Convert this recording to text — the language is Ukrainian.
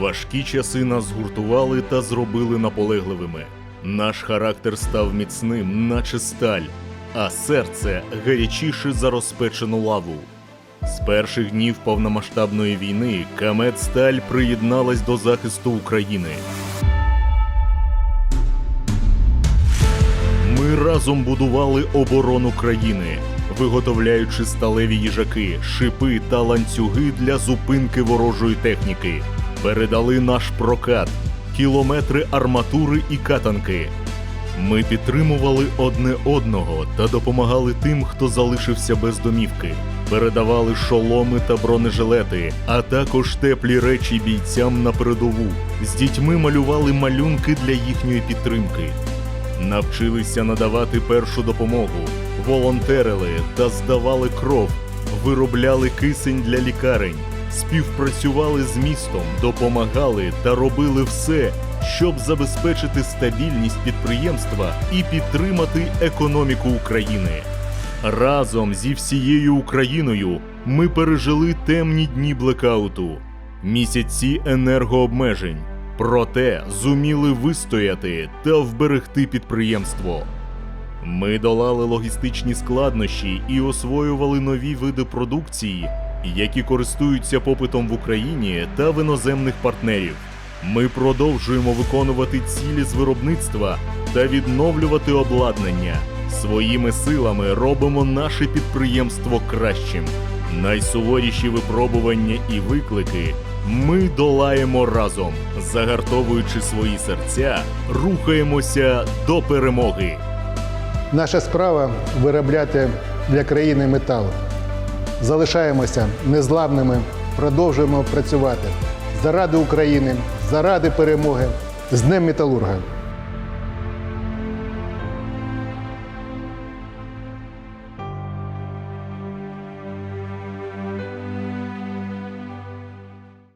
Важкі часи нас згуртували та зробили наполегливими. Наш характер став міцним, наче сталь, а серце гарячіше за розпечену лаву. З перших днів повномасштабної війни Камет Сталь приєдналась до захисту України. Ми разом будували оборону країни, виготовляючи сталеві їжаки, шипи та ланцюги для зупинки ворожої техніки. Передали наш прокат, кілометри арматури і катанки. Ми підтримували одне одного та допомагали тим, хто залишився без домівки. Передавали шоломи та бронежилети, а також теплі речі бійцям на передову. З дітьми малювали малюнки для їхньої підтримки. Навчилися надавати першу допомогу, волонтерили та здавали кров, виробляли кисень для лікарень, співпрацювали з містом, допомагали та робили все, щоб забезпечити стабільність підприємства і підтримати економіку України. Разом зі всією Україною ми пережили темні дні блекауту, місяці енергообмежень. Проте зуміли вистояти та вберегти підприємство. Ми долали логістичні складнощі і освоювали нові види продукції, які користуються попитом в Україні та в іноземних партнерів. Ми продовжуємо виконувати цілі з виробництва та відновлювати обладнання. Своїми силами робимо наше підприємство кращим. Найсуворіші випробування і виклики ми долаємо разом, загартовуючи свої серця, рухаємося до перемоги. Наша справа виробляти для країни метал. Залишаємося незламними, продовжуємо працювати. Заради України, заради перемоги. З Днем Металурга.